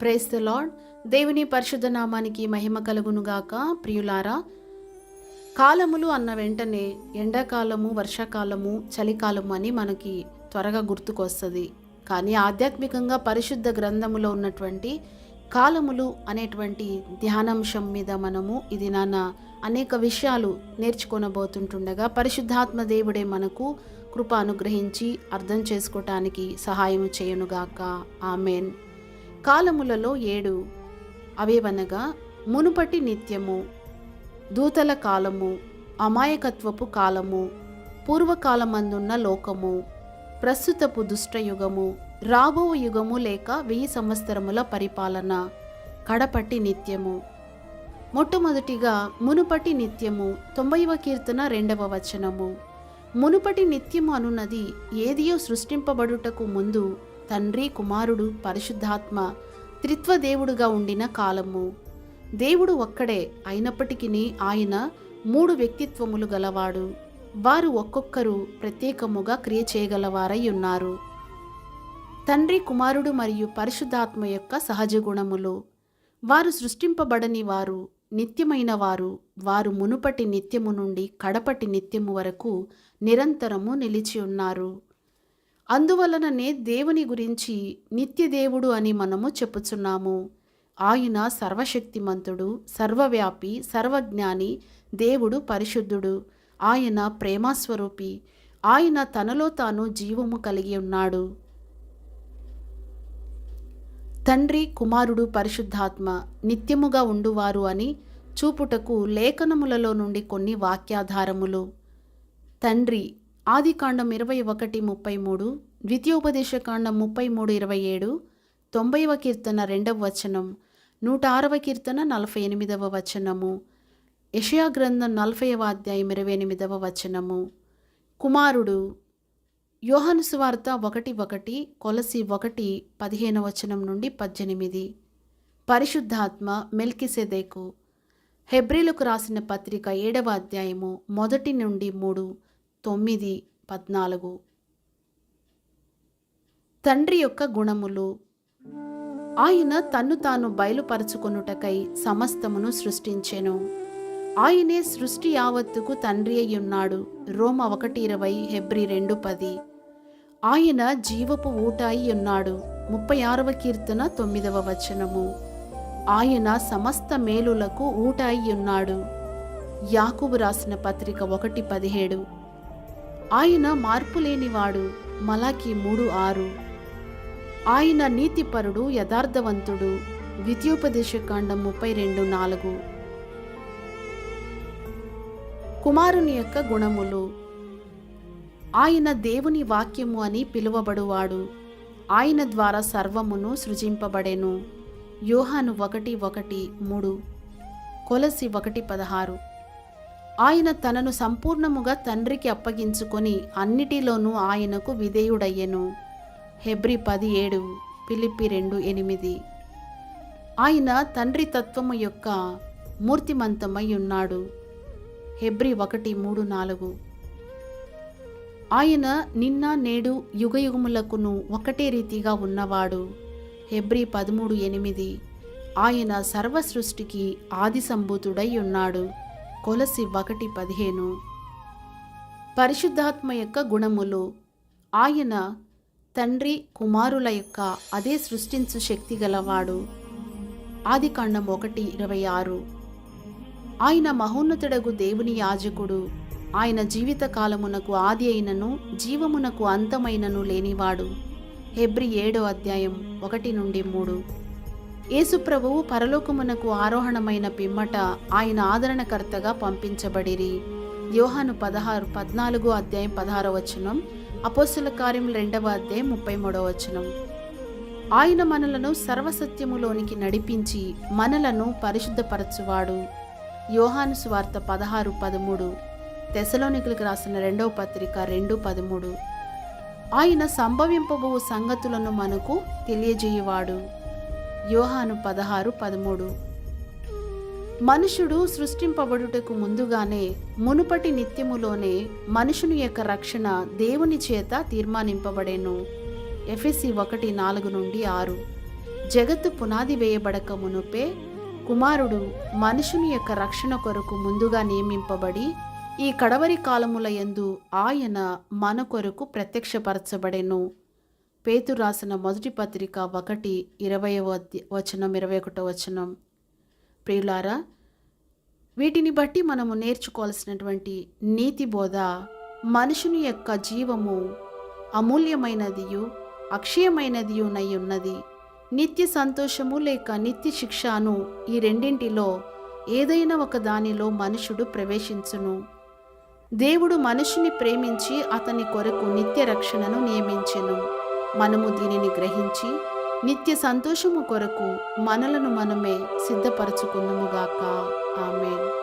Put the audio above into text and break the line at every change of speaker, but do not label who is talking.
Praise the lord దేవుని పరిశుద్ధ నామానికి మహిమ కలుగునుగాక ప్రియులారా. కాలములు అన్న వెంటనే ఎండాకాలము వర్షాకాలము చలికాలము అని మనకి త్వరగా గుర్తుకొస్తుంది. కానీ ఆధ్యాత్మికంగా పరిశుద్ధ గ్రంథములో ఉన్నటువంటి కాలములు అనేటువంటి ధ్యానాంశం మీద మనము ఇది నాన్న అనేక విషయాలు నేర్చుకొనబోతుంటుండగా పరిశుద్ధాత్మ దేవుడే మనకు కృప అనుగ్రహించి అర్థం చేసుకోవటానికి సహాయం చేయనుగాక. ఆమెన్. కాలములలో ఏడు. అవేవనగా మునుపటి నిత్యము దూతల కాలము అమాయకత్వపు కాలము పూర్వకాలమందున్న లోకము ప్రస్తుతపు దుష్టయుగము రాబో యుగము లేక వెయ్యి సంవత్సరముల పరిపాలన కడపట్టి నిత్యము. మొట్టమొదటిగా మునుపటి నిత్యము తొంభైవ కీర్తన రెండవ వచనము. మునుపటి నిత్యము అనున్నది ఏదియో సృష్టింపబడుటకు ముందు తండ్రి కుమారుడు పరిశుద్ధాత్మ త్రిత్వదేవుడుగా ఉండిన కాలము. దేవుడు ఒక్కడే అయినప్పటికీ ఆయన మూడు వ్యక్తిత్వములు గలవాడు. వారు ఒక్కొక్కరు ప్రత్యేకముగా క్రియ చేయగలవారై ఉన్నారు. తండ్రి కుమారుడు మరియు పరిశుద్ధాత్మ యొక్క సహజ గుణములు. వారు సృష్టింపబడని వారు నిత్యమైన వారు. వారు మునుపటి నిత్యము నుండి కడపటి నిత్యము వరకు నిరంతరము నిలిచి ఉన్నారు. అందువలననే దేవుని గురించి నిత్యదేవుడు అని మనము చెప్పుచున్నాము. ఆయన సర్వశక్తిమంతుడు సర్వవ్యాపి సర్వజ్ఞాని దేవుడు పరిశుద్ధుడు. ఆయన ప్రేమాస్వరూపి. ఆయన తనలో తాను జీవము కలిగి ఉన్నాడు. తండ్రి కుమారుడు పరిశుద్ధాత్మ నిత్యముగా ఉండువారు అని చూపుటకు లేఖనములలో నుండి కొన్ని వాక్యాధారములు. తండ్రి ఆదికాండం ఇరవై ఒకటి ముప్పై మూడు ద్వితీయోపదేశకాండం ముప్పై మూడు ఇరవై ఏడు తొంభైవ కీర్తన రెండవ వచనం నూట ఆరవ కీర్తన నలభై ఎనిమిదవ వచనము యషయా గ్రంథం నలభైవ అధ్యాయం ఇరవై ఎనిమిదవ వచనము. కుమారుడు యోహాను సువార్త ఒకటి ఒకటి కొలసి ఒకటి పదిహేను వచనం నుండి పద్దెనిమిది. పరిశుద్ధాత్మ మెల్కిసెదేకు హెబ్రిలకు రాసిన పత్రిక ఏడవ అధ్యాయము మొదటి నుండి మూడు తొమ్మిది పద్నాలుగు. తండ్రి యొక్క గుణములు. ఆయన తన్ను తాను బయలుపరచుకొనుటకై సమస్తమును సృష్టించెను. ఆయనే సృష్టి యావత్తుకు తండ్రి అయ్యున్నాడు. రోమ ఒకటి ఇరవై హెబ్రి రెండు పది. ఆయన జీవపు ఊట అయి ఉన్నాడు ముప్పై ఆరవ కీర్తన తొమ్మిదవ వచనము. ఆయన సమస్త మేలులకు ఊట అయి ఉన్నాడు యాకుబు రాసిన పత్రిక ఒకటి పదిహేడు. ఆయన మార్పు లేనివాడు మలాకి మూడు ఆరు. ఆయన నీతిపరుడు యథార్థవంతుడు. ద్వితీయోపదేశకాండం ముప్పై రెండు నాలుగు. కుమారుని యొక్క గుణములు. ఆయన దేవుని వాక్యము అని పిలువబడువాడు. ఆయన ద్వారా సర్వమును సృజింపబడెను. యోహాను ఒకటి ఒకటి మూడు. కొలసి ఒకటి పదహారు. ఆయన తనను సంపూర్ణముగా తండ్రికి అప్పగించుకొని అన్నిటిలోనూ ఆయనకు విధేయుడయ్యెను. హెబ్రి పది ఏడు పిలిపి రెండు ఎనిమిది. ఆయన తండ్రి తత్వము యొక్క మూర్తిమంతమై ఉన్నాడు. హెబ్రి ఒకటి మూడు నాలుగు. ఆయన నిన్న నేడు యుగయుగములకును ఒకటే రీతిగా ఉన్నవాడు. హెబ్రి పదమూడు ఎనిమిది. ఆయన సర్వ సృష్టికి ఆది సంభూతుడై ఉన్నాడు. కొలసి ఒకటి పదిహేను. పరిశుద్ధాత్మ యొక్క గుణములు. ఆయన తండ్రి కుమారుల యొక్క అదే సృష్టించు శక్తి గలవాడు. ఆదికాండం ఒకటి ఇరవై ఆరు. ఆయన మహోన్నతుడగు దేవుని యాజకుడు. ఆయన జీవితకాలమునకు ఆది అయినను జీవమునకు అంతమైనను లేనివాడు. హెబ్రి ఏడో అధ్యాయం ఒకటి నుండి మూడు. యేసుప్రభువు పరలోకమునకు ఆరోహణమైన పిమ్మట ఆయన ఆదరణకర్తగా పంపించబడిరి. యోహాను పదహారు పద్నాలుగో అధ్యాయం పదహారో వచనం అపోస్తుల కార్యం రెండవ అధ్యాయం ముప్పై మూడవ వచనం. ఆయన మనలను సర్వసత్యములోనికి నడిపించి మనలను పరిశుద్ధపరచువాడు. యోహాను స్వార్త పదహారు పదమూడు తెసలోనికులకు రాసిన రెండవ పత్రిక రెండు పదమూడు. ఆయన సంభవింపబో సంగతులను మనకు తెలియజేయువాడు. యోహాను పదహారు పదమూడు. మనుషుడు సృష్టింపబడుటకు ముందుగానే మునుపటి నిత్యములోనే మనుషుని యొక్క రక్షణ దేవుని చేత తీర్మానింపబడేను. ఎఫ్ఎసి ఒకటి నాలుగు నుండి ఆరు. జగత్తు పునాది వేయబడక మునుపే కుమారుడు మనుషుని యొక్క రక్షణ కొరకు ముందుగా నియమింపబడి ఈ కడవరి కాలముల యందు ఆయన మన కొరకు ప్రత్యక్షపరచబడెను. పేతు రాసిన మొదటి పత్రిక ఒకటి ఇరవయవ వచనం ఇరవై ఒకటో వచనం. ప్రియులారా వీటిని బట్టి మనము నేర్చుకోవాల్సినటువంటి నీతి బోధ మనుషుని యొక్క జీవము అమూల్యమైనదియు అక్షయమైనదియునై ఉన్నది. నిత్య సంతోషము లేక నిత్య శిక్షను ఈ రెండింటిలో ఏదైనా ఒక దానిలో మనుషుడు ప్రవేశించును. దేవుడు మనుషుని ప్రేమించి అతని కొరకు నిత్య రక్షణను నియమించెను. మనము దీనిని గ్రహించి నిత్య సంతోషము కొరకు మనలను మనమే సిద్ధపరచుకుందుముగాక ఆమెన్.